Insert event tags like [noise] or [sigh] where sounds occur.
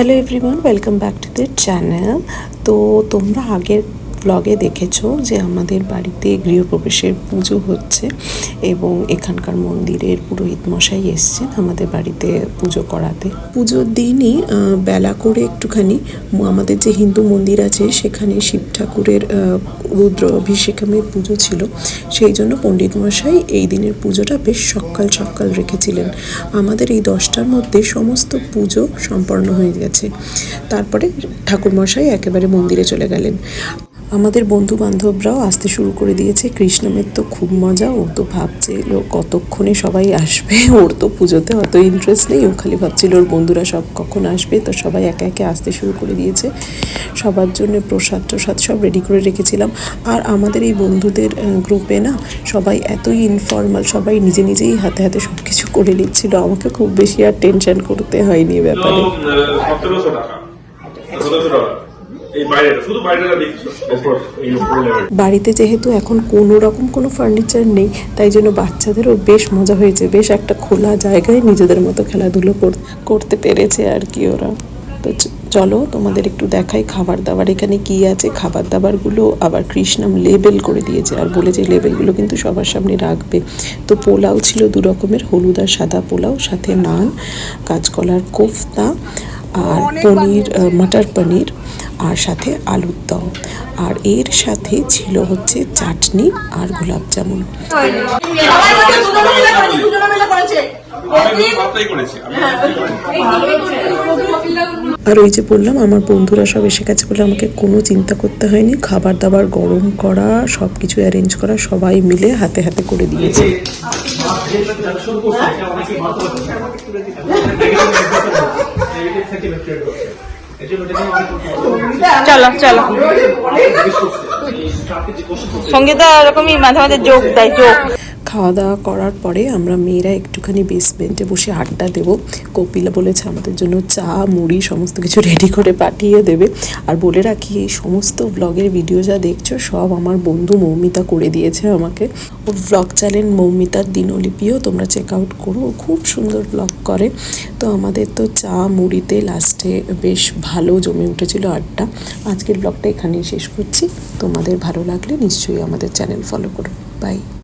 Hello everyone welcome back to the channel তো তোমরা আগের ব্লগে দেখেছ যে আমাদের বাড়িতে গৃহপ্রবেশের পুজো হচ্ছে এবং এখানকার মন্দিরের পুরোহিত মশাই এসছেন আমাদের বাড়িতে পুজো করাতে। পুজোর দিনই বেলা করে একটুখানি আমাদের যে হিন্দু মন্দির আছে সেখানে শিব ঠাকুরের রুদ্র অভিষেকামের পুজো ছিল। সেই জন্য পণ্ডিত মশাই এই দিনের পুজোটা বেশ সকাল সকাল রেখেছিলেন। আমাদের এই দশটার মধ্যে সমস্ত পুজো সম্পন্ন হয়ে গেছে। তারপরে ঠাকুর মশাই একেবারে মন্দিরে চলে গেলেন। আমাদের বন্ধু বান্ধবরাও আসতে শুরু করে দিয়েছে। কৃষ্ণমের তো খুব মজা, ও তো ভাবছে ও কতক্ষণে সবাই আসবে? [laughs] ওর তো পুজোতে অত ইন্টারেস্ট নেই। ও খালি ভাবছিল, ওর বন্ধুরা সব কখন আসবে? তো সবাই একে একে আসতে শুরু করে দিয়েছে। সবার জন্য প্রসাদ টসাদ সব রেডি করে রেখেছিলাম। আর আমাদের এই বন্ধুদের গ্রুপে না সবাই এতই ইনফর্মাল সবাই নিজে নিজেই হাতে হাতে সব কিছু করে নিচ্ছিল। আমাকে খুব বেশি আর টেনশন করতে হয়নি ব্যাপারে। সতেরোশো টাকা। বাড়িতে যেহেতু এখন কোনো রকম কোনো ফার্নিচার নেই তাই জন্য বাচ্চাদেরও বেশ মজা হয়েছে। বেশ একটা খোলা জায়গায় নিজেদের মতো খেলাধুলো কর- করতে পেরেছে আর কি ওরা। তো চলো তোমাদের একটু দেখাই খাবার দাবার এখানে কি আছে? খাবার দাবারগুলো আবার কৃষ্ণাম লেবেল করে দিয়েছে আর বলেছে লেবেলগুলো কিন্তু সবার সামনে রাখবে। তো পোলাও ছিল দু রকমের হলুদ আর সাদা পোলাও সাথে নান কাঁচকলার কোফতা আর পনির মাটার পনির। আর সাথে আলুর দম। আর এর সাথে ছিল হচ্ছে চাটনি আর গোলাপ জামুন। আর ওই যে বললাম, আমার বন্ধুরা সব এসে গেছে বলে আমাকে কোনো চিন্তা করতে হয়নি। খাবার দাবার গরম করা সব কিছু অ্যারেঞ্জ করা, সবাই মিলে হাতে হাতে করে দিয়েছে। চলো চলো। সঙ্গীতা এরকমই মাঝে মাঝে যোগ দেয় যোগ। খাওয়া দাওয়া করার পরে আমরা মেয়েরা একটুখানি বেসমেন্টে বসে আড্ডা দেব। কপিলা বলেছে, আমাদের জন্য চা, মুড়ি সমস্ত কিছু রেডি করে পাঠিয়ে দেবে। আর বলে রাখি, এই সমস্ত ব্লগের ভিডিও যা দেখছ, সব আমার বন্ধু মৌমিতা করে দিয়েছে আমাকে। ওর ব্লগ চ্যানেল মৌমিতার দিনলিপিও তোমরা চেক আউট করো। ও খুব সুন্দর ব্লগ করে। তো আমাদের তো চা, মুড়িতে লাস্টে বেশ ভালো জমে উঠেছিল আড্ডা। আজকের ব্লগটা এখানেই শেষ করছি। তোমাদের ভালো লাগলে নিশ্চয়ই আমাদের চ্যানেল ফলো করো। বাই